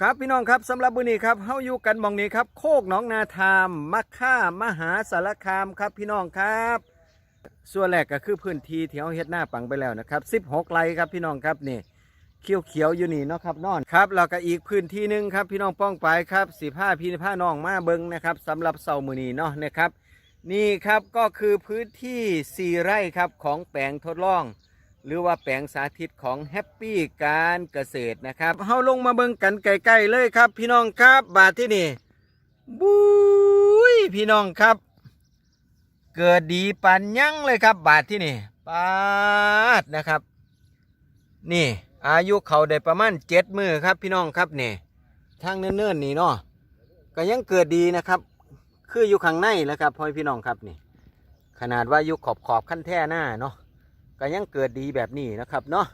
ครับพี่น้องครับสำหรับมื้อนี้ครับเฮาอยู่กันมองนี้ครับ โคกหนองนาทามมัค่ามหาสารคามครับพี่น้องครับ ส่วนแรกก็คือพื้นที่ที่เฮาเฮ็ดหน้าปังไปแล้วนะครับ16ไร่ครับพี่น้องครับนี่เขียวเขียวๆอยู่นี่เนาะครับนอนครับแล้วก็อีกพื้นที่หนึ่งครับพี่น้องป้องไปครับสิผ้าพี่ผ้าน้องมาเบิงนะครับสำหรับเสามือนีเนาะนะครับ นี่ครับก็คือพื้นที่ 4 ไร่ครับของแปลงทดลอง หรือว่าแปลงสาธิตของแฮปปี้การเกษตรนะครับเฮาลงมาเบิ่งกันใกล้ๆเลยครับ พี่น้องครับบาทที่นี่บุ้ยพี่น้องครับ เกิดดีปันยังเลยครับ บาทที่นี่ปาดนะครับ นี่อายุเขาได้ประมาณเจ็ดมือครับ พี่น้องครับนี่ทางเนิ่นๆนี่เนาะก็ยังเกิดดีนะครับ คืออยู่ข้างในแล้วครับพ่อพี่น้องครับนี่ ขนาดว่าอยู่ขอบขอบขั้นแท่หน้าเนาะ ก็ยังเกิดดีแบบนี้นะครับเนาะ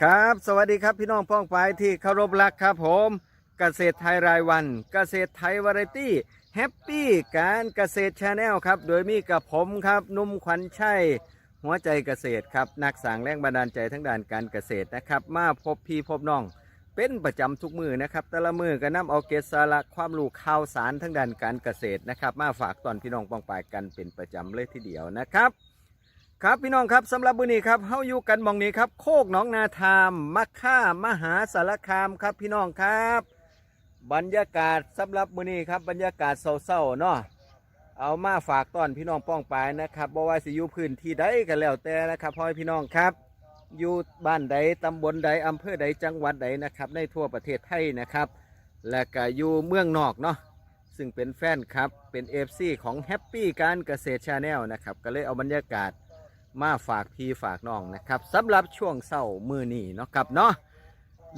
ครับ สวัสดีครับพี่น้องพ้องปายที่เคารพรักครับผมเกษตรไทยรายวัน เกษตรไทยวาไรตี้แฮปปี้การเกษตรชาแนลครับ โดยมีกับผมครับนุ่มขวัญชัยหัวใจเกษตรครับนักสร้างแรงบันดาลใจทั้งด้านการเกษตรนะครับ มาพบพี่พบน้อง เป็นประจำทุกมือนะครับ แต่ละมือก็นำเอาเกสาระความรู้ข่าวสารทั้งด้านการเกษตรนะครับ มาฝากตอนพี่น้องปองปายกันเป็นประจำเลยทีเดียวนะครับ ครับพี่น้องครับสำหรับมื้อนี้ครับเฮาอยู่กันมองนี้ครับ โคกหนองนาทามมักค่ามหาสารคามครับพี่น้องครับ บรรยากาศสำหรับมื้อนี้ครับบรรยากาศเศร้าๆเนาะเอามาฝากตอนพี่น้องป้องปายนะครับบ่ว่าสิอยู่พื้นที่ใดก็แล้วแต่นะครับพ่อพี่น้องครับ อยู่บ้านใดตำบลใดอำเภอใดจังหวัดใดนะครับ ในทั่วประเทศไทยนะครับ และก็อยู่เมืองนอกเนาะซึ่งเป็นแฟนครับเป็น FC ของแฮปปี้การเกษตรชาแนลนะครับก็เลยเอาบรรยากาศ มาฝากพี่ฝากน้องนะครับสำหรับช่วงเศร้ามือนี้เนาะครับเนาะ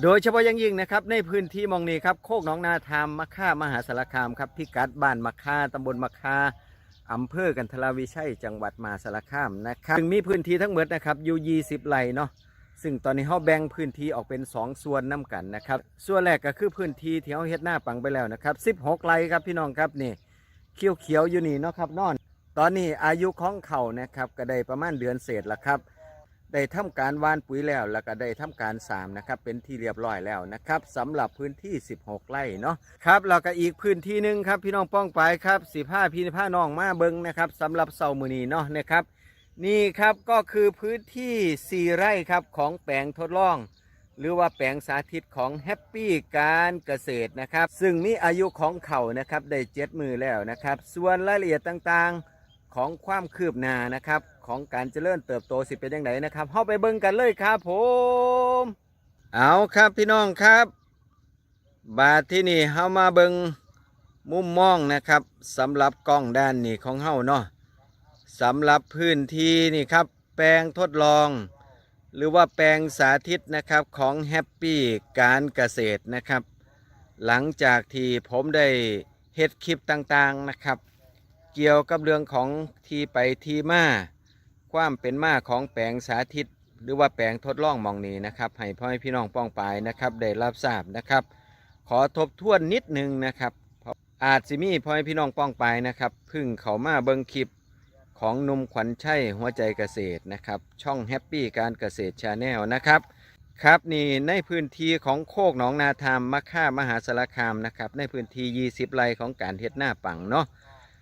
โดยเฉพาะยังยิ่งนะครับในพื้นที่มองนี้ครับโคกหนองนาทามมะค่ามหาสารคามครับพิกัดบ้านมะค่าตำบลมะค่าอำเภอกันทราวิชัยจังหวัดมหาสารคามนะครับซึ่งมีพื้นที่ทั้งหมดนะครับอยู่20ไร่เนาะซึ่งตอนนี้เขาแบ่งพื้นที่ออกเป็น 2 ส่วนน้กันนะครับส่วนแรกก็คือพื้นที่ที่เขาเฮ็ดหน้าปังไปแล้วนะครับ16ไร่ครับพี่น้องครับนี่เขียวเขียวๆอยู่นี่เนาะครับนอน ตอนนี้อายุของเขานะครับก็ได้ประมาณเดือนเศษแล้วครับ ได้ทำการวานปุ๋ยแล้วแล้วก็ได้ทำการสามนะครับเป็นที่เรียบร้อยแล้วนะครับสำหรับพื้นที่ 16 ไร่เนาะครับแล้วก็อีกพื้นที่หนึ่งครับพี่น้องป้องไปครับ15พี่ผ้าน้องมาเบิงนะครับสำหรับเสามือนีเนาะนะครับนี่ครับก็คือพื้นที่ 4 ไร่ครับของแปลงทดลอง หรือว่าแปลงสาธิตของแฮปปี้การเกษตรนะครับ ซึ่งมีอายุของเขานะครับได้เจ็ดมือแล้วนะครับ ส่วนรายละเอียดต่างๆ ของความคืบหน้านะครับ ของการเจริญเติบโตสิเป็นยังไงนะครับเข้าไปเบิ่งกันเลยครับผม เอาครับพี่น้องครับ บาทที่นี่เฮามาเบิ่งมุมมองนะครับสำหรับกล้องด้านนี้ของเฮาเนาะสำหรับพื้นที่นี่ครับ แปลงทดลอง หรือว่าแปลงสาธิตนะครับของแฮปปี้การเกษตรนะครับ หลังจากที่ผมได้เฮ็ดคลิปต่างๆนะครับ เกี่ยวกับเรื่องของที่ไปที่มาความเป็นมาของแปลงสาธิต หรือว่าแปลงทดลองมองนี้นะครับ ให้พ่อให้พี่น้องป้องปายนะครับ ได้รับทราบนะครับ ขอทบทวนนิดนึงนะครับอาจสิมีพ่อให้พี่น้องป้องปายนะครับพึ่งเขามาเบิงคลิปของนุ่มขวัญชัยหัวใจเกษตรนะครับ ช่องแฮปปี้การเกษตรชาแนลนะครับครับนี่ในพื้นที่ของโคกหนองนาทามมะค่ามหาสารคามนะครับในพื้นที่ 20 ไร่ของการเฮ็ดหน้าปังเนาะ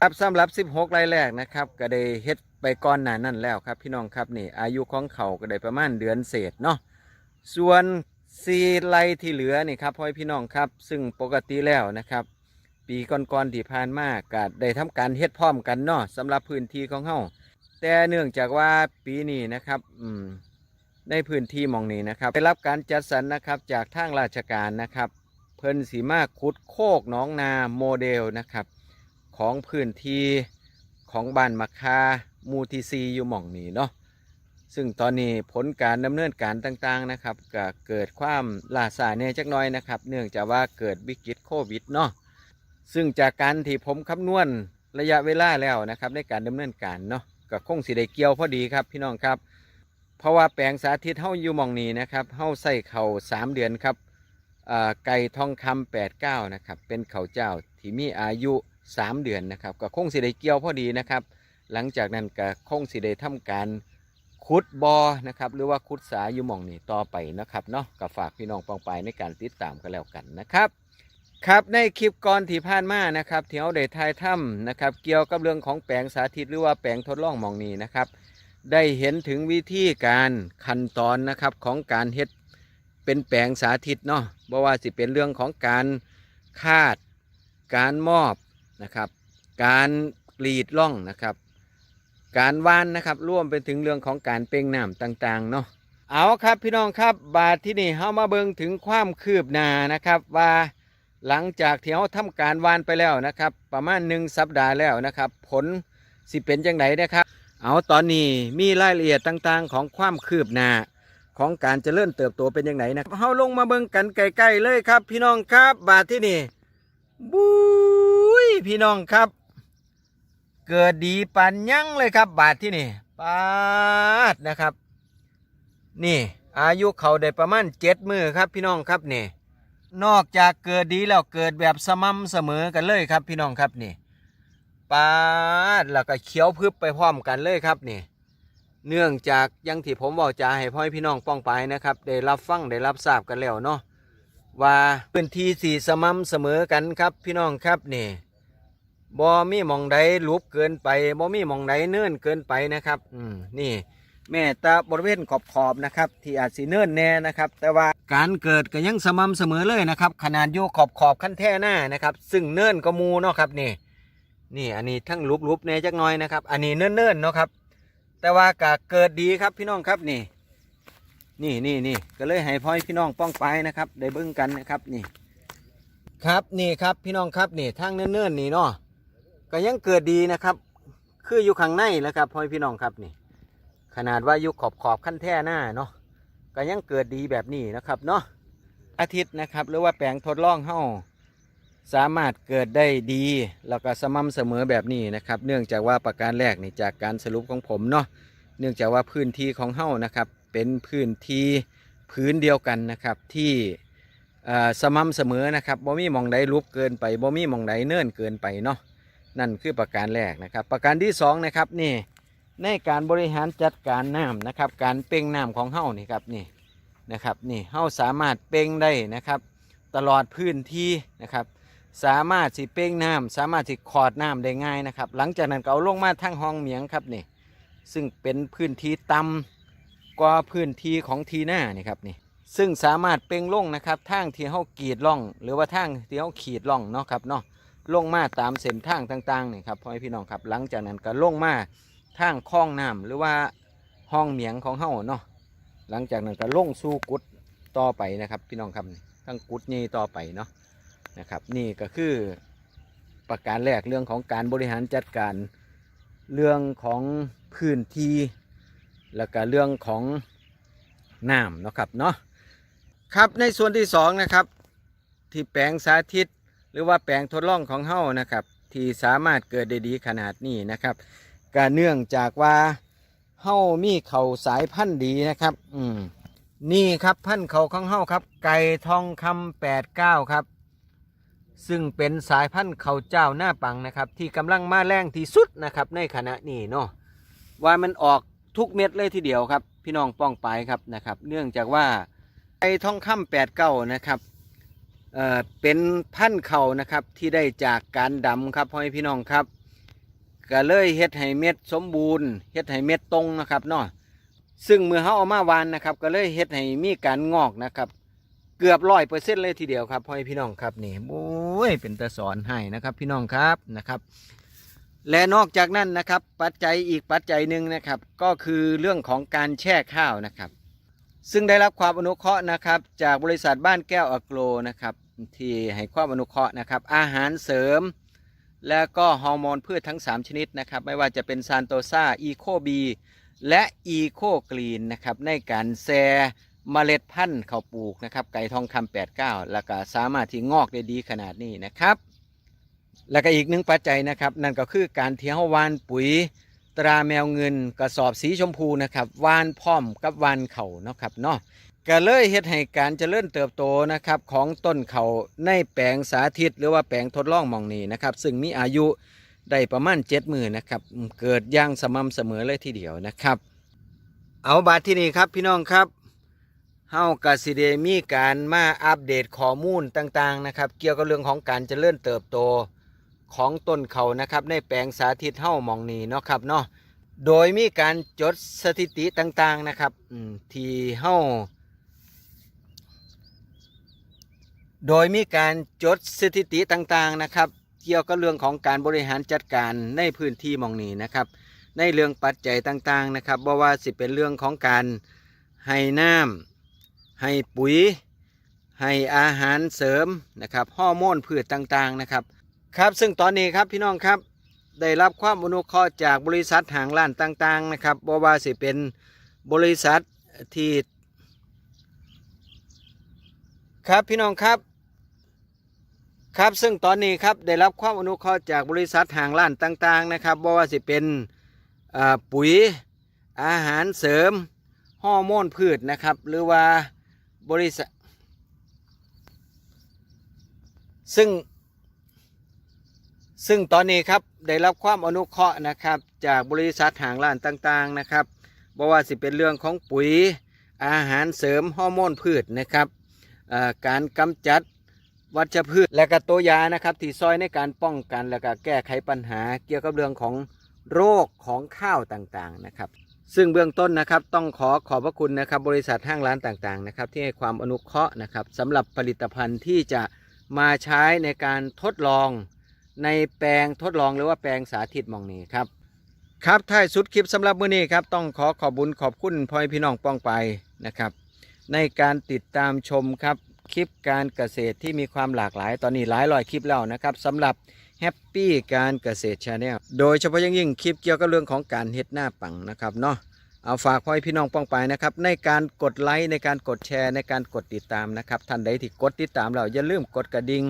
ครับสำหรับ 16ไร่แรกนะครับ ก็ได้เฮ็ดไปก่อนหน้านั้นแล้วครับ พี่น้องครับนี่อายุของเขาก็ได้ประมาณเดือนเศษเนาะส่วน4ไร่ที่เหลือนี่ครับพ่อพี่น้องครับ ซึ่งปกติแล้วนะครับ ปีก่อนๆที่ผ่านมาก็ได้ทำการเฮ็ดพร้อมกันเนาะสำหรับพื้นที่ของเฮาแต่เนื่องจากว่าปีนี้นะครับอืมในพื้นที่มองนี้นะครับได้รับการจัดสรรนะครับจากทางราชการนะครับ เพิ่นสีมาขุดโคกหน้องนาโมเดลนะครับ ของพื้นที่ของบ้านมะคามูทีซีอยู่หม่องนี้เนาะซึ่งตอนนี้ผลการดำเนินการต่างๆนะครับก็เกิดความล่าสาเนี่ยจักน้อยนะครับ เนื่องจากว่าเกิดวิกฤตโควิดเนาะซึ่งจากการที่ผมคำนวณระยะเวลาแล้วนะครับในการดำเนินการเนาะก็คงสิได้เกี่ยวพอดีครับพี่น้องครับ เพราะว่าแปลงสาธิตเฮาอยู่หมองนี้นะครับเฮาใส่เข่าสามเดือนครับไก่ทองคำแปดเก้านะครับเป็นเข่าเจ้าที่มีอายุ สามเดือนนะครับก็คงสิได้เกี่ยวพอดีนะครับ หลังจากนั้นก็คงสิได้ทำการขุดบอนะครับหรือว่าขุดสายอยู่หมองนี้ต่อไปนะครับเนาะก็ฝากพี่น้องปองไปในการติดตามกันแล้วกันนะครับ ครับในคลิปก่อนที่ผ่านมานะครับที่เราได้ถ่ายถ้ำนะครับเกี่ยวกับเรื่องของแปลงสาธิตหรือว่าแปลงทดลองหมองนี้นะครับ ได้เห็นถึงวิธีการขั้นตอนนะครับของการเฮ็ดเป็นแปลงสาธิตเนาะบ่ว่าสิเป็นเรื่องของการคาดการมอบ นะครับ การกรีดล่องนะครับ การว่านนะครับร่วมไปถึงเรื่องของการเป่งน้ำต่างๆเนาะเอาครับพี่น้องครับบาทที่นี่เฮามาเบิงถึงความคืบหน้านะครับว่าหลังจากที่เฮาทำการวานไปแล้วนะครับ ประมาณหนึ่งสัปดาห์แล้วนะครับ ผลสิเป็นจังไดนะครับ เอาตอนนี้มีรายละเอียดต่างๆ ของความคืบหน้าของการเจริญเติบโตเป็นยังไงนะครับเฮาลงมาเบิ่งกันใกล้ๆเลยครับ พี่น้องครับบาทที่นี่ บุ้ยพี่น้องครับ เกิดดีปันยั่งเลยครับ บาทที่นี่ปาดนะครับ นี่ อายุเขาได้ประมาณเจ็ดมือครับ พี่น้องครับนี่ นอกจากเกิดดีแล้วเกิดแบบสม่ำเสมอกันเลยครับพี่น้องครับนี่ปาดแล้วก็เขียวพึบไปพร้อมกันเลยครับนี่เนื่องจากยังที่ผมบอกจะให้พ่อพี่น้องป้องไปนะครับ ได้รับฟังได้รับทราบกันแล้วเนาะ ว่าพื้นที่สีสม่ำเสมอกันครับพี่น้องครับนี่บ่มีมองใดลุบเกินไปบ่มีมองใดเนื่นเกินไปนะครับ อืมนี่แม่ตาบริเวณขอบขอบนะครับ ที่อาจสีเนื่นแน่นะครับ แต่ว่าการเกิดก็ยังสม่ำเสมอเลยนะครับ ขนาดอยู่ขอบขอบขั้นแท่หน้านะครับ ซึ่งเนื่นก็มูเนาะครับนี่นี่อันนี้ทั้งลุบๆเนี่ยจักน้อยนะครับ อันนี้เนิ่นๆเนาะครับ แต่ว่ากะเกิดดีครับพี่น้องครับนี่ นี่นี่นี่ก็เลยให้พ่อให้พี่น้องป้องไปนะครับ ได้เบิ้งกันนะครับนี่ ครับนี่ครับพี่น้องครับนี่ทางเนิ่นๆนี่เนาะก็ยังเกิดดีนะครับ คืออยู่ข้างในแล้วครับพ่อให้พี่น้องครับนี่ ขนาดว่าอยู่ขอบขอบขั้นแท่หน้าเนาะก็ยังเกิดดีแบบนี้นะครับเนาะอาทิตย์นะครับ หรือว่าแปลงทดลองเฮ้าสามารถเกิดได้ดี แล้วก็สม่ำเสมอแบบนี้นะครับ เนื่องจากว่าประการแรกนี่จากการสรุปของผมเนาะเนื่องจากว่าพื้นที่ของเฮ้านะครับ เป็นพื้นที่พื้นเดียวกันนะครับที่สม่ำเสมอนะครับบ่มีมองใดลุกเกินไปบ่มีมองใดเนิ่นเกินไปเนาะนั่นคือประการแรกนะครับ ประการที่สองนะครับนี่ในการบริหารจัดการน้ำนะครับ การเป่งน้ำของเฮ้านี่ครับนี่นะครับนี่เฮ้าสามารถเป่งได้นะครับ ตลอดพื้นที่นะครับ สามารถสิเป้งน้ำสามารถสิขอดน้ำได้ง่ายนะครับ หลังจากนั้นก็เอาลงมาทั้งห้องเหมียงครับนี่ซึ่งเป็นพื้นที่ต่ำ กว่าพื้นที่ของทีหน้านี่ครับนี่ซึ่งสามารถเป้งลงนะครับทางที่เขากีดล่อง หรือว่าทางที่เขาขีดล่องเนาะครับเนาะลงมาตามเส้นทางต่างๆนี่ครับพ่อพี่น้องครับหลังจากนั้นก็ลงมาทางคลองน้ำหรือว่าห้องเหมียงของเฮาเนาะหลังจากนั้นก็ลงสู่กุดต่อไปนะครับพี่น้องครับทั้งกุดนี้ต่อไปเนาะนะครับนี่ก็คือประการแรกเรื่องของการบริหารจัดการเรื่องของพื้นที่ แล้วก็เรื่องของน้ำเนาะครับเนาะครับในส่วนที่สองนะครับที่แปลงสาธิต หรือว่าแปลงทดลองของเฮ้านะครับ ที่สามารถเกิดได้ดีขนาดนี้นะครับก็เนื่องจากว่าเฮ้ามีเข่าสายพันธุ์ดีนะครับ อืมนี่ครับพันธุ์เขาของเฮ้าครับ ไก่ทองคำแปดเก้าครับ ซึ่งเป็นสายพันธุ์เขาเจ้าหน้าปังนะครับ ที่กำลังมาแรงที่สุดนะครับ ในขณะนี้เนาะว่ามันออก ทุกเม็ดเลยทีเดียวครับ พี่น้องป้องไปครับนะครับ เนื่องจากว่าไอ้ทองคำแปดเก้านะครับเอ่อเป็นพันเขานะครับที่ได้จากการดำครับพ่อพี่น้องครับก็เลยเฮ็ดให้เม็ดสมบูรณ์เฮ็ดให้เม็ดตรงนะครับเนาะซึ่งเมื่อเขาเอามาวานนะครับ ก็เลยเฮ็ดให้มีการงอกนะครับ เกือบร้อยเปอร์เซ็นต์เลยทีเดียวครับพ่อพี่น้องครับนี่โอ้ยเป็นตะสอนให้นะครับพี่น้องครับนะครับ และนอกจากนั้นนะครับปัจจัยอีกปัจจัยหนึ่งนะครับ ก็คือเรื่องของการแช่ข้าวนะครับ ซึ่งได้รับความอนุเคราะห์นะครับ จากบริษัทบ้านแก้วอโกรนะครับ ที่ให้ความอนุเคราะห์นะครับ อาหารเสริม และก็ฮอร์โมนพืชทั้ง 3 ชนิดนะครับ ไม่ว่าจะเป็นซานโตซาอีโคบีและอีโคกรีนนะครับ ในการแซเมล็ดพันธุ์ข้าวปลูกนะครับ ไก่ทองคำ89 แล้วก็สามารถที่งอกได้ดีขนาดนี้นะครับ แล้วก็อีกหนึ่งปัจจัยนะครับ นั่นก็คือการเที่ยววานปุ๋ยตราแมวเงินกระสอบสีชมพูนะครับวานพร้อมกับวานเข่าเนาะครับเนาะก็เลยเฮ็ดให้การเจริญเติบโตนะครับของต้นเขาในแปลงสาธิต หรือว่าแปลงทดลองมองนี้นะครับ ซึ่งมีอายุได้ประมาณ7มือนนะครับ เกิดย่างสม่ำเสมอเลยทีเดียวนะครับ เอาบาทที่นี่ครับพี่น้องครับเฮากสิเดมีการมาอัปเดตข้อมูลต่างๆนะครับ เกี่ยวกับเรื่องของการเจริญเติบโต ของต้นเขานะครับในแปลงสาธิตเฮามองนี้เนาะครับเนาะโดยมีการจดสถิติต่างๆนะครับที่เฮาโดยมีการจดสถิติต่างๆนะครับ เกี่ยวกับเรื่องของการบริหารจัดการในพื้นที่มองนี้นะครับ ในเรื่องปัจจัยต่างๆนะครับบ่ว่าสิเป็นเรื่องของการให้น้ำให้ปุ๋ย ให้อาหารเสริมนะครับฮอร์โมนพืชต่างๆนะครับ ครับซึ่งตอนนี้ครับพี่น้องครับได้รับความอนุเคราะห์จากบริษัทหางล้านต่างๆนะครับบว่าสิเป็นบริษัทที่ครับพี่น้องครับครับซึ่งตอนนี้ครับได้รับความอนุเคราะห์จากบริษัทหางล้านต่างๆนะครับบว่าสิเป็นปุ๋ยอาหารเสริมฮอร์โมนพืชนะครับ หรือว่าบริษัท ซึ่ง ซึ่งตอนนี้ครับได้รับความอนุเคราะห์นะครับ จากบริษัทหางล้านต่างๆนะครับบ่ว่าสิเป็นเรื่องของปุ๋ยอาหารเสริมฮอร์โมนพืชนะครับการกำจัดวัชพืชและก็ตัวยานะครับที่ซอยในการป้องกันและก็แก้ไขปัญหาเกี่ยวกับเรื่องของโรคของข้าวต่างๆนะครับ ซึ่งเบื้องต้นนะครับต้องขอขอบพระคุณนะครับ บริษัทห้างร้านต่างๆนะครับ ที่ให้ความอนุเคราะห์นะครับสำหรับผลิตภัณฑ์ที่จะมาใช้ในการทดลอง ในแปลงทดลองหรือว่าแปลงสาธิตมองนี้ครับ ครับท้ายสุดคลิปสำหรับมื้อนี้ครับต้องขอขอบบุญขอบคุณพ่อแม่พี่น้องป้องไปนะครับ ในการติดตามชมครับคลิปการเกษตรที่มีความหลากหลายตอนนี้หลายร้อยคลิปแล้วนะครับสำหรับแฮปปี้การเกษตรชาแนลโดยเฉพาะอย่างยิ่งคลิปเกี่ยวกับเรื่องของการเฮ็ดหน้าปังนะครับเนาะเอาฝากพ่อให้พี่น้องป้องไปนะครับ ในการกดไลค์ในการกดแชร์ในการกดติดตามนะครับท่านใดที่กดติดตามเราอย่าลืมกดกระดิ่ง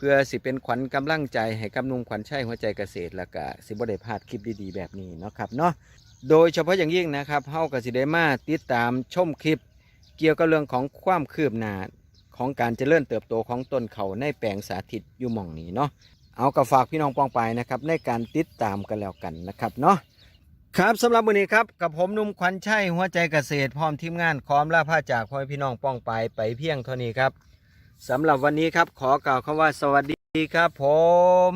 พื่อสิเป็นขวัญกำลังใจให้กำนุงขวัญชัยหัวใจเกษตรแล้วก็สิบ่ได้พลาดคลิปดีๆแบบนี้เนาะครับเนาะโดยเฉพาะอย่างยิ่งนะครับเฮาก็สิได้มาติดตามชมคลิป เกี่ยวกับเรื่องของความคืบหน้าของการเจริญเติบโตของต้นเขาในแปลงสาธิตอยู่หม่องนี้เนาะเอากับฝากพี่น้องปองไปนะครับในการติดตามกันแล้วกันนะครับเนาะครับสำหรับวันนี้ครับกับผมนุ่มขวัญชัยหัวใจเกษตรพร้อมทีมงานขอมลาผ้าจากพ่อพี่น้องป้องไปไปเพียงเท่านี้ครับ สำหรับวันนี้ครับขอกล่าวคำว่าสวัสดีครับผม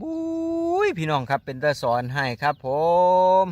บุ้ยพี่น้องครับเป็นตาสอนให้ครับผม